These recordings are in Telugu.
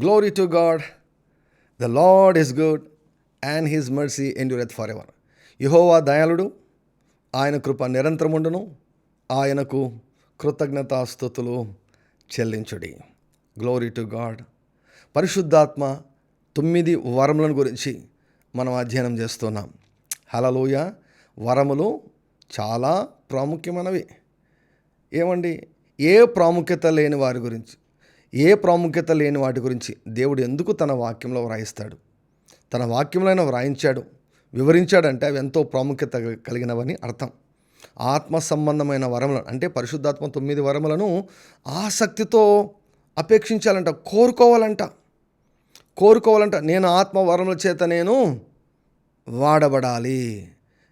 Glory to God the Lord is good and his mercy endureth for ever యహోవా దయాళుడు ఆయన కృప నిరంతరముండును ఆయనకు కృతజ్ఞతాస్థుతులు చెల్లించుడి. గ్లోరీ టు గాడ్ పరిశుద్ధాత్మ తొమ్మిది వరములను గురించి మనం అధ్యయనం చేస్తున్నాం. హలలోయ వరములు చాలా ప్రాముఖ్యమైనవి. ఏమండి? ఏ ప్రాముఖ్యత లేని వారి గురించి? ఏ ప్రాముఖ్యత లేని వాటి గురించి దేవుడు ఎందుకు తన వాక్యంలో వ్రాయిస్తాడు? తన వాక్యంలో వ్రాయించాడు వివరించాడంటే అవి ఎంతో ప్రాముఖ్యత కలిగినవని అర్థం. ఆత్మ సంబంధమైన వరములను అంటే పరిశుద్ధాత్మ తొమ్మిది వరములను ఆసక్తితో అపేక్షించాలంట కోరుకోవాలంట. కోరుకోవాలంట నేను ఆత్మ వరముల చేత నేను వాడబడాలి.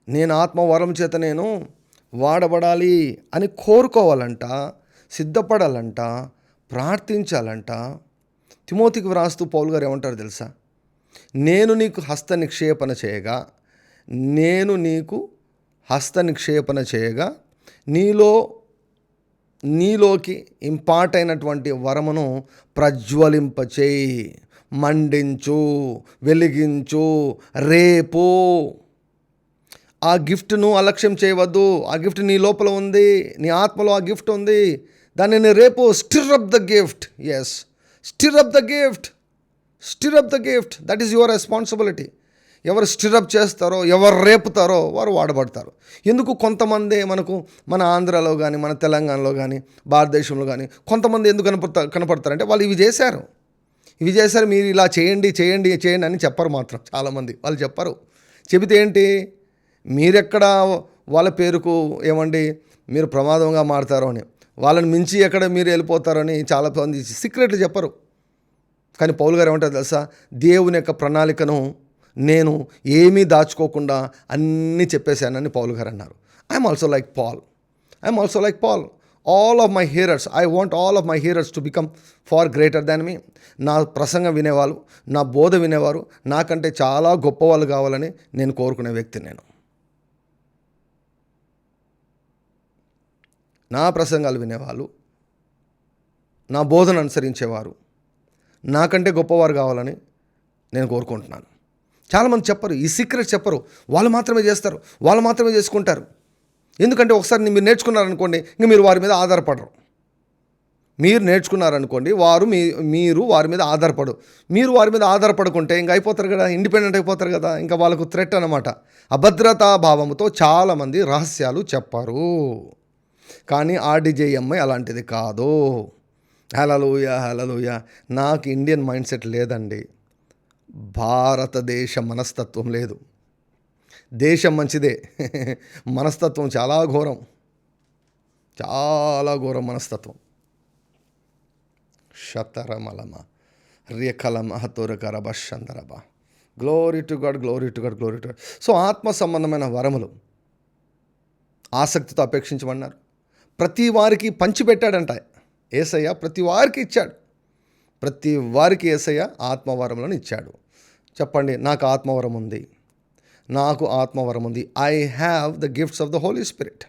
నేను ఆత్మ వరం చేత నేను వాడబడాలి అని కోరుకోవాలంట సిద్ధపడాలంట ప్రార్థించాలంట. తిమోతికి వ్రాస్తూ పౌలు గారు ఏమంటారు తెలుసా? నేను నీకు హస్త నిక్షేపణ చేయగా నేను నీకు హస్త నిక్షేపణ చేయగా నీలో నీలోకి ఇంపార్ట్ అయినటువంటి వరమును ప్రజ్వలింపచేయి. మండించు వెలిగించు రేపు. ఆ గిఫ్ట్ను అలక్ష్యం చేయవద్దు. ఆ గిఫ్ట్ నీ లోపల ఉంది నీ ఆత్మలో ఆ గిఫ్ట్ ఉంది. దానిని రేపు stir up the gift yes stir up the gift stir up the gift that is your responsibility ఎవరు స్టిరప్ చేస్తారో ఎవరు రేపుతారో వారు వాడబడతారు. ఎందుకు కొంతమంది మనకు మన ఆంధ్రాలో కానీ మన తెలంగాణలో కానీ భారతదేశంలో కానీ కొంతమంది ఎందుకు కనపడతా కనపడతారంటే వాళ్ళు ఇవి చేశారు. ఇవి చేశారు మీరు ఇలా చేయండి చేయండి చేయండి అని చెప్పరు మాత్రం చాలామంది. వాళ్ళు చెప్పరు. చెబితే ఏంటి? మీరెక్కడ వాళ్ళ పేరుకు ఏమండి? మీరు ప్రమాదంగా మారుతారో అని. వాళ్ళని మించి ఎక్కడ మీరు వెళ్ళిపోతారని చాలా మంది సీక్రెట్లు చెప్పరు. కానీ పౌల్ గారు ఏమంటారు తెలుసా? దేవుని యొక్క ప్రణాళికను నేను ఏమీ దాచుకోకుండా అన్నీ చెప్పేశానని పౌలు గారు అన్నారు. I'm also like Paul I'm also like Paul all of my hearers I want all of my hearers to become far greater than me నా ప్రసంగం వినేవాళ్ళు నా బోధ వినేవారు నాకంటే చాలా గొప్పవాళ్ళు కావాలని నేను కోరుకునే వ్యక్తి నేను. నా ప్రసంగాలు వినేవాళ్ళు నా బోధన అనుసరించేవారు నాకంటే గొప్పవారు కావాలని నేను కోరుకుంటున్నాను. చాలామంది చెప్పరు ఈ సీక్రెట్ చెప్పరు. వాళ్ళు మాత్రమే చేస్తారు వాళ్ళు మాత్రమే చేసుకుంటారు. ఎందుకంటే ఒకసారి మీరు నేర్చుకున్నారనుకోండి ఇంక మీరు వారి మీద ఆధారపడరు. మీరు నేర్చుకున్నారనుకోండి వారు మీ మీరు వారి మీద ఆధారపడు మీరు వారి మీద ఆధారపడుకుంటే ఇంకా అయిపోతారు కదా ఇండిపెండెంట్ అయిపోతారు కదా ఇంకా వాళ్ళకు థ్రెట్ అనమాట అభద్రతా భావంతో చాలామంది రహస్యాలు చెప్పారు. కానీ ఆర్డీజేఎంఐ అలాంటిది కాదు. హలలుయ హలలుయ నాకు ఇండియన్ మైండ్ సెట్ లేదండి. భారతదేశ మనస్తత్వం లేదు. దేశం మంచిదే. మనస్తత్వం చాలా ఘోరం. చాలా ఘోరం మనస్తత్వం. శతరమలమ రేఖలమ హతోరకరబ షందరబ glory to God glory to God glory to God so ఆత్మ సంబంధమైన వరములు ఆసక్తితో అపేక్షించమన్నారు ప్రతి వారికి పంచిపెట్టాడంట ఏసయ్య ప్రతి వారికి ఇచ్చాడు. ప్రతి వారికి ఏసయ్య ఆత్మవరములను ఇచ్చాడు. చెప్పండి నాకు ఆత్మవరం ఉంది. నాకు ఆత్మవరం ఉంది. I have the gifts of the Holy Spirit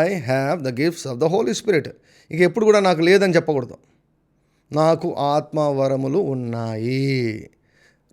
I have the gifts of the Holy Spirit ఇక ఎప్పుడు కూడా నాకు లేదని చెప్పకూడదు. నాకు ఆత్మవరములు ఉన్నాయి.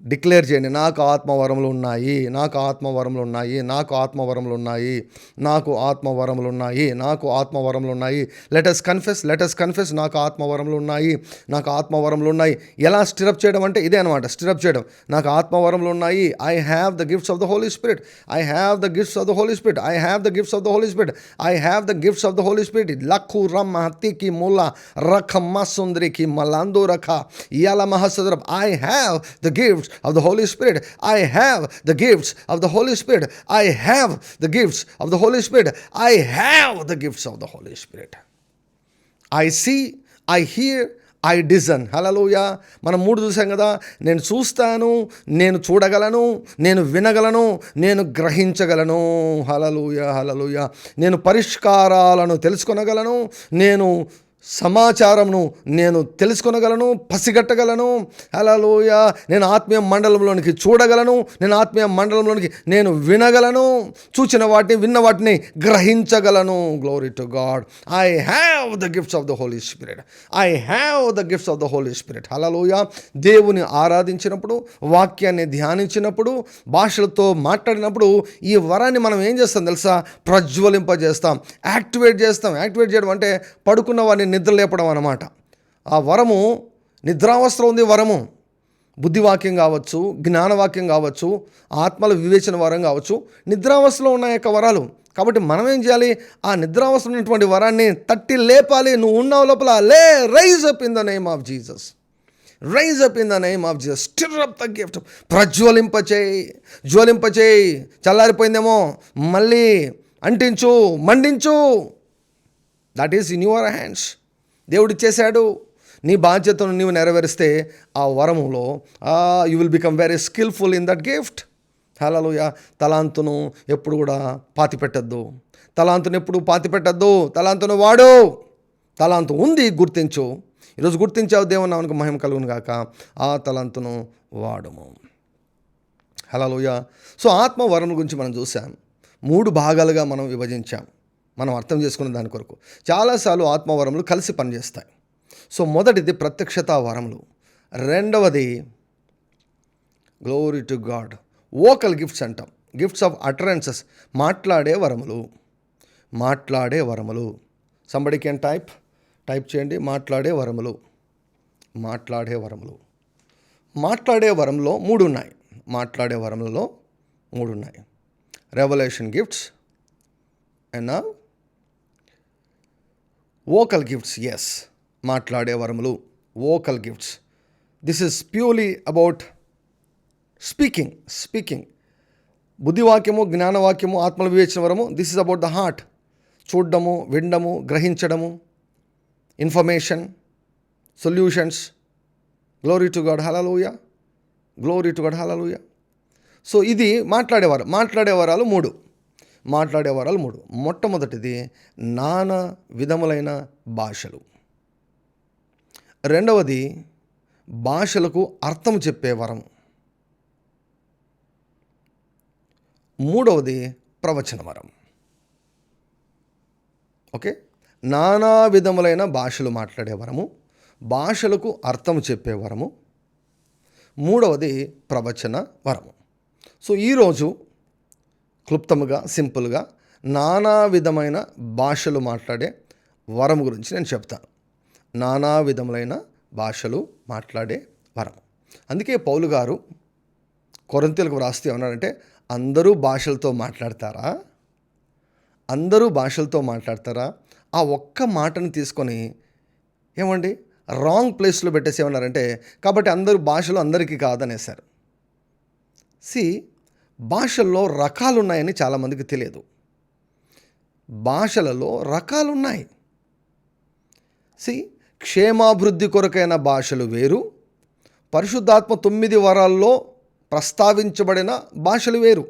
డిక్లేర్ చేయండి నాకు ఆత్మవరములు ఉన్నాయి నాకు ఆత్మవరములు ఉన్నాయి నాకు ఆత్మవరములు ఉన్నాయి నాకు ఆత్మవరములు ఉన్నాయి నాకు ఆత్మవరములు ఉన్నాయి. లెటస్ కన్ఫెస్ లెటస్ కన్ఫెస్ నాకు ఆత్మవరములు ఉన్నాయి నాకు ఆత్మవరములు ఉన్నాయి. ఎలా స్టిరప్ చేయడం అంటే ఇదే అనమాట స్టిరప్ చేయడం. నాకు ఆత్మవరములు ఉన్నాయి I have the gifts of the Holy Spirit I have the gifts of the Holy Spirit I have the gifts of the Holy Spirit I have the gifts of the Holy Spirit luck రమ్మ హత్తికి ముల్ల రఖ మసుందరికి మలందు రఖ ఇయాల మహసుద్రబ్ I have the gifts gifts of the Holy Spirit. I have the gifts of the Holy Spirit. I have the gifts of the Holy Spirit. I have the gifts of the Holy Spirit. I see, I hear, I discern hallelujah మనం మూడు చూసాం కదా నేను చూస్తాను నేను చూడగలను నేను వినగలను నేను గ్రహించగలను హలలుయ హలలుయ నేను పరిష్కారాలను తెలుసుకొనగలను నేను సమాచారమును నేను తెలుసుకొనగలను పసిగట్టగలను. హలోయ నేను ఆత్మీయ మండలంలోనికి చూడగలను నేను ఆత్మీయ మండలంలోనికి నేను వినగలను. చూచిన వాటిని విన్న వాటిని గ్రహించగలను. Glory to God I have the gifts of the Holy Spirit I have the gifts of the Holy Spirit hallelujah దేవుని ఆరాధించినప్పుడు వాక్యాన్ని ధ్యానించినప్పుడు భాషలతో మాట్లాడినప్పుడు ఈ వరాన్ని మనం ఏం చేస్తాం తెలుసా? ప్రజ్వలింపజేస్తాం. యాక్టివేట్ చేస్తాం. యాక్టివేట్ చేయడం అంటే పడుకున్న వాడిని నిద్ర లేపడం అన్నమాట. ఆ వరము నిద్రావస్థలో ఉంది వరము. బుద్ధివాక్యం కావచ్చు జ్ఞానవాక్యం కావచ్చు ఆత్మల వివేచన వరం కావచ్చు నిద్రావస్థలో ఉన్న యొక్క వరాలు. కాబట్టి మనం ఏం చేయాలి? ఆ నిద్రావస్థ ఉన్నటువంటి వరాన్ని తట్టి లేపాలి. నువ్వు ఉన్నావు లోపల. లే rise up in the name of Jesus. Rise up in the name of Jesus. Stir up the gift. ప్రజ్వలింపచేయి జ్వలింపచేయి చల్లారిపోయిందేమో. మళ్ళీ అంటించు మండించు. That is in your hands దేవుడు చేశాడు నీ బాధ్యతను నీవు నెరవేరిస్తే ఆ వరములో you will become very skilful in that gift hallelujah తలాంతును ఎప్పుడు కూడా పాతి పెట్టద్దు తలాంతును ఎప్పుడు పాతి పెట్టద్దు తలాంతును వాడు. తలాంతు ఉంది గుర్తించు. ఈరోజు గుర్తించావు దేవుని నామనికి మహిమ కలుగును గాక. ఆ తలాంతును వాడము. హలోయ సో ఆత్మ వరం గురించి మనం చూసాం మూడు భాగాలుగా మనం విభజించాం. మనం అర్థం చేసుకున్న దాని కొరకు. చాలాసార్లు ఆత్మవరములు కలిసి పనిచేస్తాయి. సో మొదటిది ప్రత్యక్షత వరములు. రెండవది glory to God vocal gifts అంటాం. గిఫ్ట్స్ ఆఫ్ అటరెన్సెస్ మాట్లాడే వరములు. మాట్లాడే వరములు. సంబడి కెన్ టైప్ టైప్ చేయండి. మాట్లాడే వరములు. మాట్లాడే వరములు. మాట్లాడే వరంలో మూడు ఉన్నాయి మాట్లాడే వరములలో మూడు ఉన్నాయి revelation gifts and vocal gifts yes మాట్లాడే వరములు vocal gifts. This is purely about speaking speaking బుద్ధివాక్యము జ్ఞానవాక్యము ఆత్మల వివేచన వరము this is about the heart చూడడము వినడము గ్రహించడము information solutions glory to God hallelujah glory to God hallelujah so ఇది మాట్లాడేవారు మాట్లాడే వరాలు మూడు. మాట్లాడే వరాలు మూడు. మొట్టమొదటిది నానా విధములైన భాషలు. రెండవది భాషలకు అర్థం చెప్పే వరం. మూడవది ప్రవచన వరం. ఓకే? నానా విధములైన భాషలు మాట్లాడే వరము భాషలకు అర్థం చెప్పే వరము. మూడవది ప్రవచన వరము. సో ఈరోజు క్లుప్తముగా సింపుల్గా నానా విధమైన భాషలు మాట్లాడే వరం గురించి నేను చెప్తాను నానా విధములైన భాషలు మాట్లాడే వరం అందుకే పౌలు గారు కొరంతీలకు వ్రాస్తే ఏమన్నారంటే అందరూ భాషలతో మాట్లాడతారా? అందరూ భాషలతో మాట్లాడతారా? ఆ ఒక్క మాటను తీసుకొని ఏమండి? రాంగ్ ప్లేస్లో పెట్టేసి ఏమన్నారంటే కాబట్టి అందరూ భాషలు అందరికీ కాదనేసారు సి భాషల్లో రకాలు ఉన్నాయని చాలామందికి తెలియదు. భాషలలో రకాలు ఉన్నాయి సి క్షేమాభివృద్ధి కొరకైన భాషలు వేరు. పరిశుద్ధాత్మ తొమ్మిది వరాల్లో ప్రస్తావించబడిన భాషలు వేరు.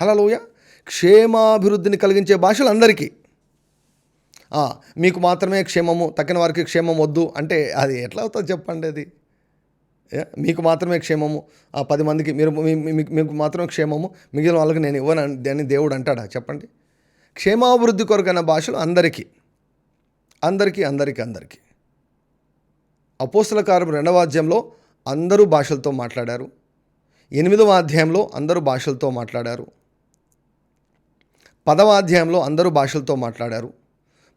హలోయ క్షేమాభివృద్ధిని కలిగించే భాషలు అందరికీ. మీకు మాత్రమే క్షేమము తక్కిన వారికి క్షేమం వద్దు అంటే అది ఎట్లా అవుతుంది చెప్పండి అది? మీకు మాత్రమే క్షేమము. ఆ పది మందికి మీరు మీకు మాత్రమే క్షేమము. మిగిలిన వాళ్ళకి నేను ఇవ్వను అని దేవుడు అంటాడా? చెప్పండి. క్షేమాభివృద్ధి కొరకైన భాషలు అందరికీ అందరికీ అందరికీ అందరికీ. అపోస్తుల కారం రెండవ అధ్యాయంలో అందరూ భాషలతో మాట్లాడారు. ఎనిమిదవ అధ్యాయంలో అందరూ భాషలతో మాట్లాడారు. పదవ అధ్యాయంలో అందరూ భాషలతో మాట్లాడారు.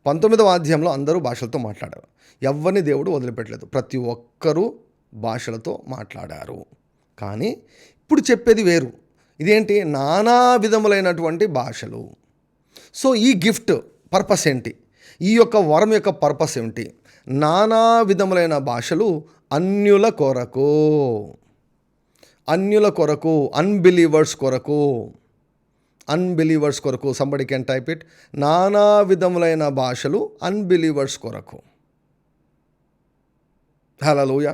పంతొమ్మిదవ అధ్యాయంలో అందరూ భాషలతో మాట్లాడారు. ఎవరిని దేవుడు వదిలిపెట్టలేదు. ప్రతి ఒక్కరూ భాషలతో మాట్లాడారు. కానీ ఇప్పుడు చెప్పేది వేరు. ఇదేంటి? నానా విధములైనటువంటి భాషలు. సో ఈ గిఫ్ట్ పర్పస్ ఏంటి? ఈ యొక్క వరం యొక్క పర్పస్ ఏమిటి నానా విధములైన భాషలు అన్యుల కొరకు. అన్యుల కొరకు అన్బిలీవర్స్ కొరకు. అన్బిలీవర్స్ కొరకు. సంబడి కెన్ టైప్ ఇట్ నానా విధములైన భాషలు అన్బిలీవర్స్ కొరకు. హలోయ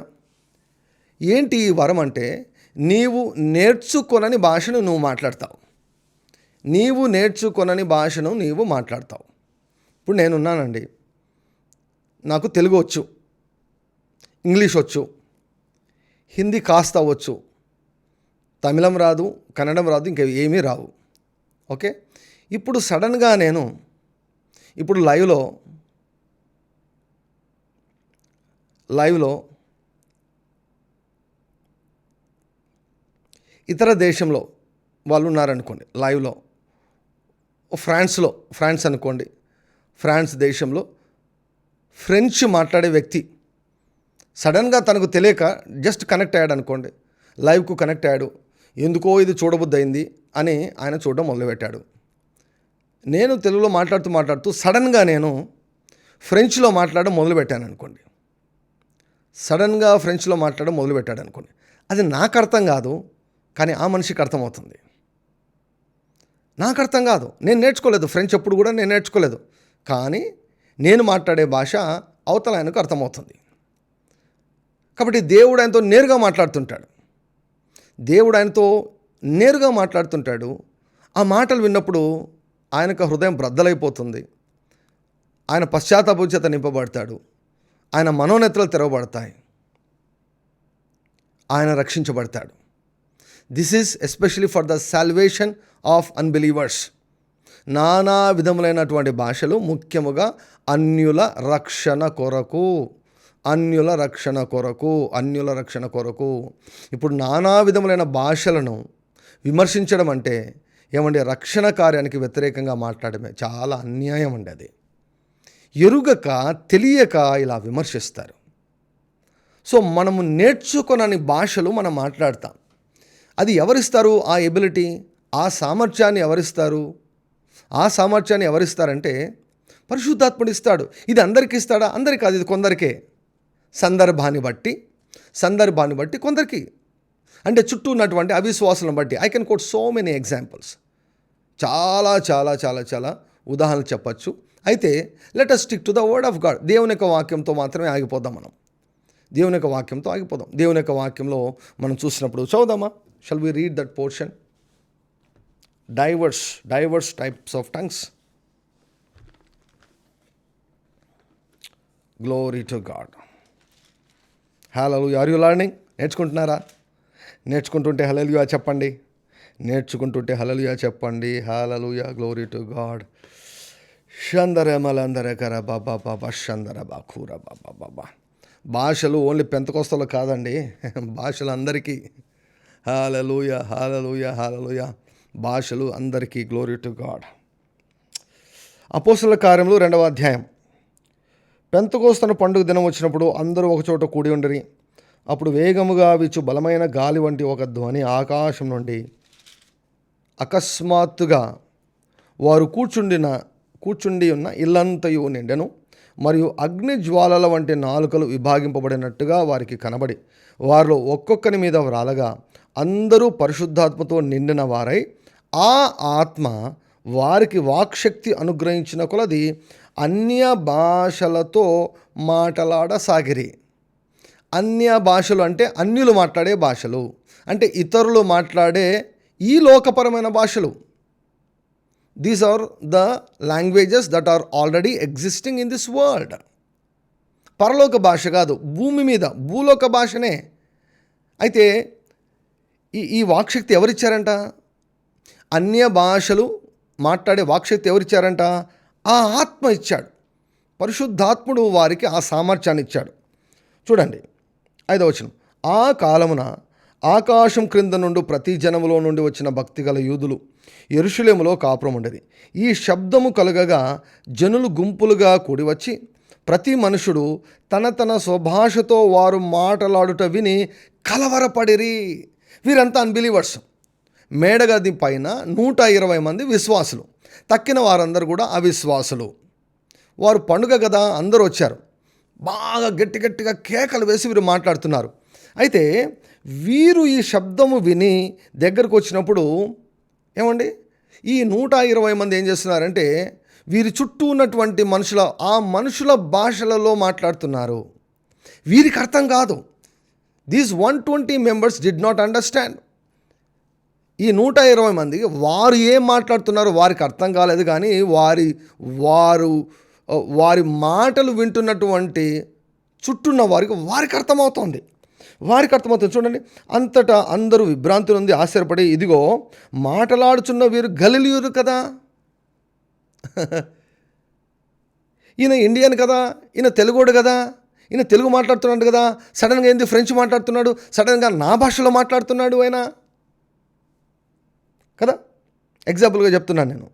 ఏంటి ఈ వరం అంటే నీవు నేర్చుకొనని భాషను నువ్వు మాట్లాడతావు. నీవు నేర్చుకొనని భాషను నీవు మాట్లాడతావు. ఇప్పుడు నేనున్నానండి. నాకు తెలుగు వచ్చు. ఇంగ్లీష్ వచ్చు. హిందీ కాస్త వచ్చు. తమిళం రాదు కన్నడం రాదు ఇంకా ఏమీ రావు. ఓకే? ఇప్పుడు సడన్గా నేను ఇప్పుడు లైవ్లో లైవ్లో ఇతర దేశంలో వాళ్ళు ఉన్నారనుకోండి లైవ్లో ఫ్రాన్స్లో ఫ్రాన్స్ అనుకోండి ఫ్రాన్స్ దేశంలో ఫ్రెంచ్ మాట్లాడే వ్యక్తి సడన్గా తనకు తెలియక జస్ట్ కనెక్ట్ అయ్యాడు అనుకోండి లైవ్కు కనెక్ట్ అయ్యాడు ఎందుకో ఇది చూడబుద్దయింది అని ఆయన చూడడం మొదలుపెట్టాడు. నేను తెలుగులో మాట్లాడుతూ మాట్లాడుతూ సడన్గా నేను ఫ్రెంచ్లో మాట్లాడడం మొదలుపెట్టాను అనుకోండి సడన్గా ఫ్రెంచ్లో మాట్లాడడం మొదలుపెట్టాడు అనుకోండి అది నాకు అర్థం కాదు కానీ ఆ మనిషికి అర్థమవుతుంది. నాకు అర్థం కాదు. నేను నేర్చుకోలేదు. ఫ్రెంచ్ ఎప్పుడు కూడా నేను నేర్చుకోలేదు. కానీ నేను మాట్లాడే భాష అవతల ఆయనకు అర్థమవుతుంది. కాబట్టి దేవుడు ఆయనతో నేరుగా మాట్లాడుతుంటాడు. దేవుడు ఆయనతో నేరుగా మాట్లాడుతుంటాడు. ఆ మాటలు విన్నప్పుడు ఆయనకు హృదయం బ్రద్దలైపోతుంది. ఆయన పశ్చాత్తాపచేత నింపబడతాడు. ఆయన మనోనెతలు తెరవబడతాయి. ఆయన రక్షించబడతాడు. This is especially for the salvation of unbelievers నానా విధములైనటువంటి భాషలు ముఖ్యముగా అన్యుల రక్షణ కొరకు. అన్యుల రక్షణ కొరకు అన్యుల రక్షణ కొరకు. ఇప్పుడు నానా విధములైన భాషలను విమర్శించడం అంటే ఏమంటే రక్షణ కార్యానికి వ్యతిరేకంగా మాట్లాడమే. చాలా అన్యాయం అండి అది. ఎరుగక తెలియక ఇలా విమర్శిస్తారు. సో మనము నేర్చుకొనని భాషలు మనం మాట్లాడతాం. అది ఎవరిస్తారు? ఆ ఎబిలిటీ ఆ సామర్థ్యాన్ని ఎవరిస్తారు? ఆ సామర్థ్యాన్ని ఎవరిస్తారంటే పరిశుద్ధాత్ముడు ఇస్తాడు. ఇది అందరికి ఇస్తాడా? అందరికి కాదు ఇది కొందరికే. సందర్భాన్ని బట్టి సందర్భాన్ని బట్టి కొందరికి. అంటే చుట్టూ ఉన్నటువంటి అవిశ్వాసాలను బట్టి. I can quote so many examples చాలా చాలా చాలా చాలా ఉదాహరణలు చెప్పచ్చు. అయితే let us stick to the word of God దేవుని యొక్క వాక్యంతో మాత్రమే ఆగిపోదాం మనం. దేవుని యొక్క వాక్యంతో ఆగిపోదాం. దేవుని యొక్క వాక్యంలో మనం చూసినప్పుడు చదువుదామా? Shall we read that portion divers divers types of tongues glory to God hello are you learning నేర్చుకుంటున్నారా? నేర్చుకుంటుంటే హలలుయా చెప్పండి. నేర్చుకుంటుంటే హలలుయా చెప్పండి. హలలుయా గ్లోరీ టు గాడ్ షందర మలందర కర బాబా బాబా షందర బాఖూర బాబా బాబా భాషలు ఓన్లీ పెంతకొస్తలో కాదండి. భాషలు అందరికీ హాలలోయ హాలలోయ హాలలోయ. భాషలు అందరికీ గ్లోరీ టు గాడ్ అపోసల కార్యములు రెండవ అధ్యాయం. పెంతకోస్తన పండుగ దినం వచ్చినప్పుడు అందరూ ఒకచోట కూడి ఉండరి. అప్పుడు వేగముగా వీచు బలమైన గాలి వంటి ఒక ధ్వని ఆకాశం నుండి అకస్మాత్తుగా వారు కూర్చుండిన కూర్చుండి ఉన్న ఇల్లంతయు నిండెను మరియు అగ్ని జ్వాలల వంటి నాలుకలు విభాగింపబడినట్టుగా వారికి కనబడి వారిలో ఒక్కొక్కని మీద వ్రాలగా అందరూ పరిశుద్ధాత్మతో నిండిన వారై ఆ ఆత్మ వారికి వాక్శక్తి అనుగ్రహించిన కొలది అన్య భాషలతో మాట్లాడసాగిరి. అన్య భాషలు అంటే అన్యులు మాట్లాడే భాషలు అంటే ఇతరులు మాట్లాడే ఈ లోకపరమైన భాషలు. These are the languages that are already existing in this world పరలోక భాష కాదు భూమి మీద భూలోక భాషనే. అయితే ఈ ఈ వాక్శక్తి ఎవరిచ్చారంట? అన్య భాషలు మాట్లాడే వాక్శక్తి ఎవరిచ్చారంట? ఆ ఆత్మ ఇచ్చాడు. పరిశుద్ధాత్ముడు వారికి ఆ సామర్థ్యాన్ని ఇచ్చాడు. చూడండి ఐదవ వచనం. ఆ కాలమున ఆకాశం క్రింద నుండి ప్రతి జనములో నుండి వచ్చిన భక్తి గల యూదులు ఎరుషులేములో కాపురం ఉండేది. ఈ శబ్దము కలగగా జనులు గుంపులుగా కూడి వచ్చి ప్రతి మనుషుడు తన తన స్వభాషతో వారు మాటలాడుట విని కలవరపడిరి. వీరంతా అన్బిలీవర్స్ మేడగది పైన నూట ఇరవై మంది విశ్వాసులు. తక్కిన వారందరూ కూడా అవిశ్వాసులు. వారు పండుగ కదా అందరూ వచ్చారు. బాగా గట్టి గట్టిగా కేకలు వేసి వీరు మాట్లాడుతున్నారు. అయితే వీరు ఈ శబ్దము విని దగ్గరకు వచ్చినప్పుడు ఏమండి? ఈ నూట ఇరవై మంది ఏం చేస్తున్నారంటే వీరి చుట్టూ ఉన్నటువంటి మనుషుల ఆ మనుషుల భాషలలో మాట్లాడుతున్నారు. వీరికి అర్థం కాదు. These one twenty members did not understand ఈ నూట ఇరవై మంది వారు ఏం మాట్లాడుతున్నారో వారికి అర్థం కాలేదు కానీ వారి వారు వారి మాటలు వింటున్నటువంటి చుట్టూన్న వారికి వారికి అర్థమవుతోంది. వారికి అర్థమవుతుంది. చూడండి అంతటా అందరూ విభ్రాంతి ఉంది ఆశ్చర్యపడి ఇదిగో మాటలాడుచున్న వీరు గలిలియురు కదా. ఈయన ఇండియన్ కదా ఈయన తెలుగోడు కదా. ఈయన తెలుగు మాట్లాడుతున్నాడు కదా సడన్గా ఏంది ఫ్రెంచ్ మాట్లాడుతున్నాడు సడన్గా నా భాషలో మాట్లాడుతున్నాడు ఆయన. కదా? ఎగ్జాంపుల్గా చెప్తున్నాను నేను.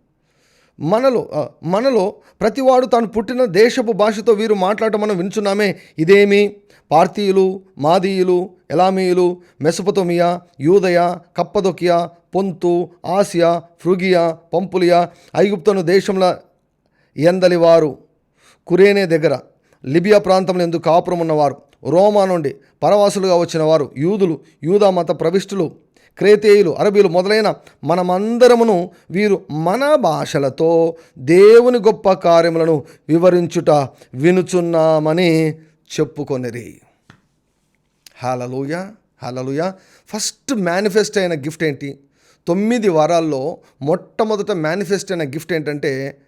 మనలో మనలో ప్రతివాడు తాను పుట్టిన దేశపు భాషతో వీరు మాట్లాడటం మనం వింటున్నామే. ఇదేమి? పార్తీయులు మాదీయులు ఎలామీయులు మెసపతోమియా యూదయ కప్పదొకియా పొంతు ఆసియా ఫ్రుగియా పంపులియా ఐగుప్తను దేశంలో ఎందలి వారు. కురేనే దగ్గర. లిబియా ప్రాంతంలో ఎందుకు కాపురం ఉన్నవారు రోమా నుండి పరవాసులుగా వచ్చిన వారు యూదులు యూదా మత ప్రవిష్టులు క్రేతేయులు అరబీలు మొదలైన మనమందరమును వీరు మన భాషలతో దేవుని గొప్ప కార్యములను వివరించుట వినుచున్నామని చెప్పుకొనిరి. హలలుయ హలలుయ ఫస్ట్ మేనిఫెస్ట్ అయిన గిఫ్ట్ ఏంటి? తొమ్మిది వారాల్లో మొట్టమొదట మేనిఫెస్ట్ అయిన గిఫ్ట్ ఏంటంటే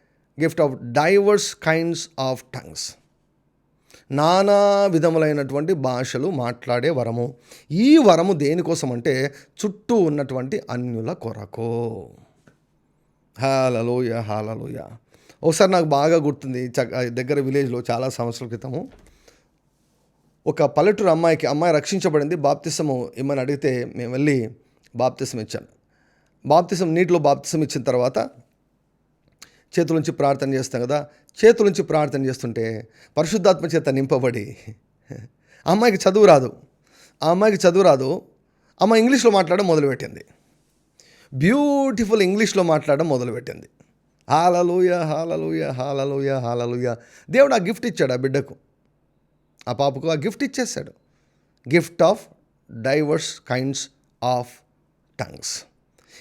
gift of divers kinds of tongues నానా విధములైనటువంటి భాషలు మాట్లాడే వరము. ఈ వరము దేనికోసం అంటే చుట్టూ ఉన్నటువంటి అన్యుల కొరకు. హాలలోయ హాలలోయ. ఒకసారి నాకు బాగా గుర్తుంది చ- దగ్గర విలేజ్లో చాలా సంవత్సరాల క్రితము. ఒక పల్లెటూరు అమ్మాయికి అమ్మాయి రక్షించబడింది బాప్తిసము ఇమ్మని అడిగితే మేము వెళ్ళి బాప్తిసం ఇచ్చాను బాప్తిసం నీటిలో బాప్తిసం ఇచ్చిన తర్వాత చేతుల నుంచి ప్రార్థన చేస్తాం కదా చేతుల నుంచి ప్రార్థన చేస్తుంటే పరిశుద్ధాత్మ చేత నింపబడి ఆ అమ్మాయికి చదువు రాదు ఆ అమ్మాయికి చదువు రాదు అమ్మ ఇంగ్లీష్లో మాట్లాడడం మొదలుపెట్టింది. బ్యూటిఫుల్ ఇంగ్లీష్లో మాట్లాడడం మొదలుపెట్టింది. Hallelujah hallelujah hallelujah hallelujah. దేవుడు ఆ గిఫ్ట్ ఇచ్చాడు ఆ బిడ్డకు. ఆ పాపకు ఆ గిఫ్ట్ ఇచ్చేసాడు gift of divers kinds of tongues.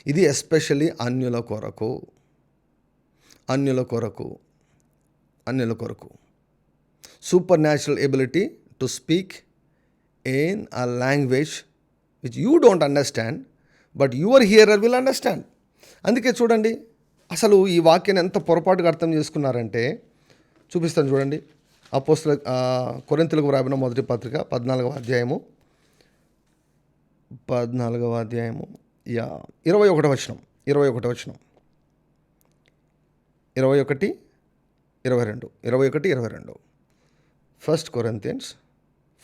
ఇది ఎస్పెషల్లీ అన్యుల కొరకు. అన్యుల కొరకు అన్యుల కొరకు. Supernatural ability to speak in a language which you don't understand but your hearer will understand అందుకే చూడండి అసలు ఈ వాక్యాన్ని ఎంత పొరపాటుగా అర్థం చేసుకున్నారంటే చూపిస్తాను చూడండి. అపోస్తుల కొరింతలకు రాబిన మొదటి పత్రిక పద్నాలుగవ అధ్యాయము. పద్నాలుగవ అధ్యాయము యా ఇరవై ఒకటో వచనం ఇరవై ఒకటో వచనం. ఇరవై ఒకటి ఇరవై రెండు ఇరవై ఒకటి ఇరవై రెండు. First Corinthians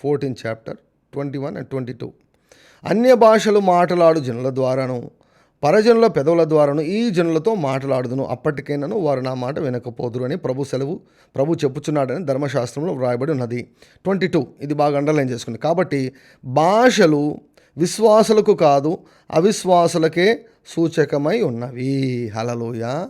fourteen chapter twenty one and twenty two అన్య భాషలు మాట్లాడు జనుల ద్వారాను పరజనుల పెదవుల ద్వారాను ఈ జనులతో మాట్లాడుదును. అప్పటికైనాను వారు నా మాట వినకపోదురు అని ప్రభు సెలవు ప్రభు చెప్పుచున్నాడని ధర్మశాస్త్రంలో వ్రాయబడి ఉన్నది. ట్వంటీ టూ ఇది బాగా అండర్లైన్ చేసుకుంది. కాబట్టి భాషలు విశ్వాసులకు కాదు అవిశ్వాసులకే సూచకమై ఉన్నవి. హలలోయ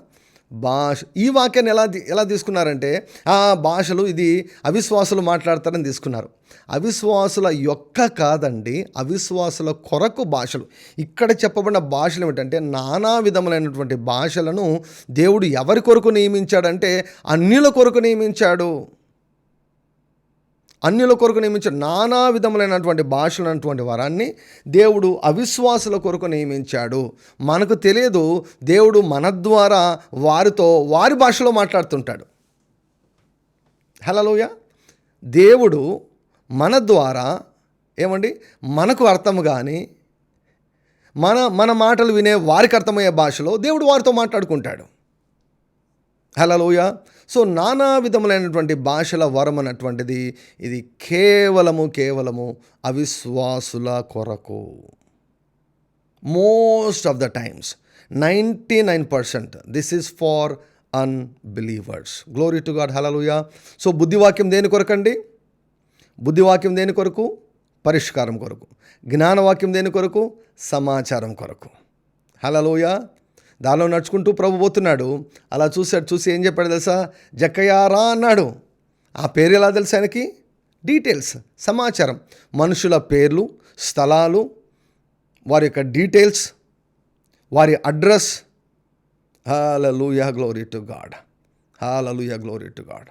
భాష ఈ వాక్యాన్ని ఎలా ఎలా తీసుకున్నారంటే ఆ భాషలు ఇది అవిశ్వాసులు మాట్లాడతారని తీసుకున్నారు. అవిశ్వాసుల యొక్క కాదండి అవిశ్వాసుల కొరకు భాషలు. ఇక్కడ చెప్పబడిన భాషలు ఏమిటంటే నానా విధములైనటువంటి భాషలను దేవుడు ఎవరి కొరకు నియమించాడంటే అన్యుల కొరకు నియమించాడు. అన్యుల కొరకు నియమించిన నానా విధములైనటువంటి భాషలు అన్నటువంటి వరాన్ని దేవుడు అవిశ్వాసుల కొరకు నియమించాడు. మనకు తెలియదు దేవుడు మన ద్వారా వారితో వారి భాషలో మాట్లాడుతుంటాడు. హలోయ దేవుడు మన ద్వారా ఏమండి? మనకు అర్థం కానీ మన మన మాటలు వినే వారికి అర్థమయ్యే భాషలో దేవుడు వారితో మాట్లాడుకుంటాడు. హలోయ సో నానా విధములైనటువంటి భాషల వరం అన్నటువంటిది ఇది కేవలము కేవలము అవిశ్వాసుల కొరకు. Most of the times ninety nine percent this is for unbelievers glory to God hallelujah so బుద్ధివాక్యం దేని కొరకండి? బుద్ధివాక్యం దేని కొరకు? పరిష్కారం కొరకు. జ్ఞానవాక్యం దేని కొరకు? సమాచారం కొరకు. హలలోయ దానిలో నడుచుకుంటూ ప్రభు పోతున్నాడు. అలా చూశాడు చూసి ఏం చెప్పాడు తెలుసా? జక్కయారా అన్నాడు. ఆ పేరు ఎలా తెలుసు ఆయనకి? డీటెయిల్స్ సమాచారం. మనుషుల పేర్లు స్థలాలు వారి యొక్క డీటెయిల్స్ వారి address. Hallelujah glory to God. Hallelujah glory to God.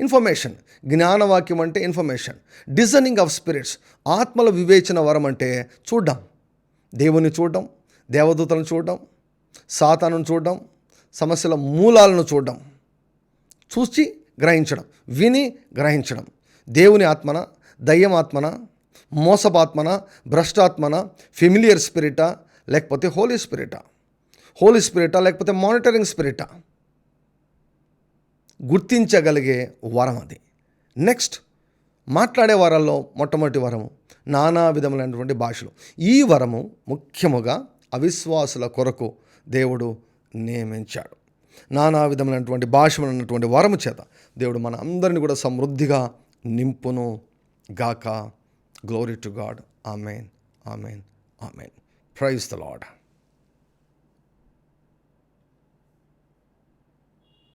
Information జ్ఞానవాక్యం అంటే ఇన్ఫర్మేషన్. డిజైనింగ్ ఆఫ్ స్పిరిట్స్ ఆత్మల వివేచన వరం అంటే చూడడం. దేవుని చూడడం దేవదూతలను చూడడం సాతాను చూడడం సమస్యల మూలాలను చూడడం చూసి గ్రహించడం విని గ్రహించడం. దేవుని ఆత్మన దయ్యం ఆత్మన మోసపాత్మన భ్రష్టాత్మన ఫెమిలియర్ స్పిరిటా లేకపోతే హోలీ స్పిరిటా హోలీ స్పిరిటా లేకపోతే మానిటరింగ్ స్పిరిటా గుర్తించగలిగే వరం అది. నెక్స్ట్ మాట్లాడే వరాల్లో మొట్టమొదటి వరము నానా విధములైనటువంటి భాషలు. ఈ వరము ముఖ్యముగా అవిశ్వాసుల కొరకు దేవుడు నియమించాడు. నానా విధమైనటువంటి భాషలు ఉన్నటువంటి వరము చేత దేవుడు మన అందరిని కూడా సమృద్ధిగా నింపును గాక. Glory to God amen amen amen praise the Lord